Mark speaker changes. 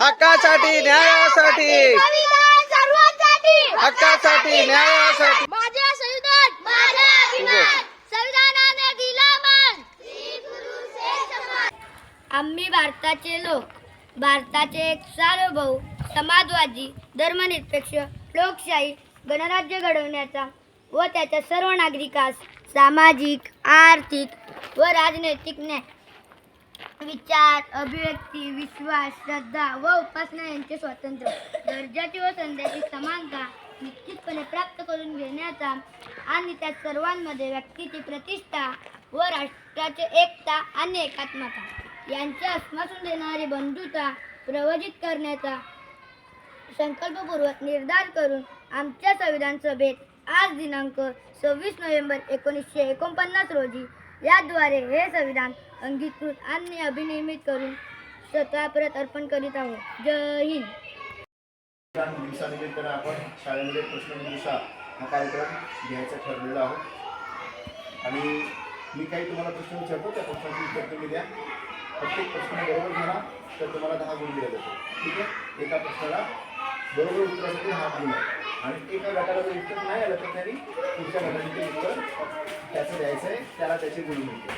Speaker 1: हक्कासाठी न्यायासाठी. हक्कासाठी. न्यायासाठी.
Speaker 2: माझे संविधान माझा अभिमान. संविधानाने दिला मान. आम्ही भारताचे लोक भारताचे एक सार्वभौम समाजवादी धर्मनिरपेक्ष लोकशाही गणराज्य घडवण्याचा व त्याच्या सर्व नागरिकास सामाजिक आर्थिक व राजनैतिक न्याय विचार अभिव्यक्ती विश्वास श्रद्धा व उपासना यांचे स्वातंत्र्य. दर्जाची व संध्याची समानता निश्चितपणे प्राप्त करून घेण्याचा आणि त्या सर्वांमध्ये व्यक्तीची प्रतिष्ठा व राष्ट्राची एकता आणि एकात्मता यांचे आश्वासन देणारी बंधुता प्रवचित करण्याचा संकल्पपूर्वक निर्धार करून आमच्या संविधान सभेत आज दिनांक सव्वीस नोव्हेंबर एकोणीसशे एकोणपन्नास रोजी याद्वारे हे संविधान अंगीकृत आणि अभिनियमित करून स्वतः परत अर्पण करीत आहोत. जय हिंद.
Speaker 3: संविधान दिवसानिमित्तानं आपण शाळेमध्ये प्रश्नमंजुषा हा कार्यक्रम घ्यायचा ठरलेला आहोत. आणि मी काही तुम्हाला प्रश्न विचारतो त्या प्रश्नाची उत्तर तुम्ही द्या. प्रत्येक प्रश्न बरोबर म्हणा तर तुम्हाला दहा गुण दिला जातो ठीक आहे? एका प्रश्नाला बरोबर उत्तरासाठी हा गुण आहे. आणि एका गटाला जर उत्तर नाही आलं तर त्यांनी पुढच्या गटाने ते उत्तर त्याचं द्यायचं आहे त्याला त्याची गुण मिळते.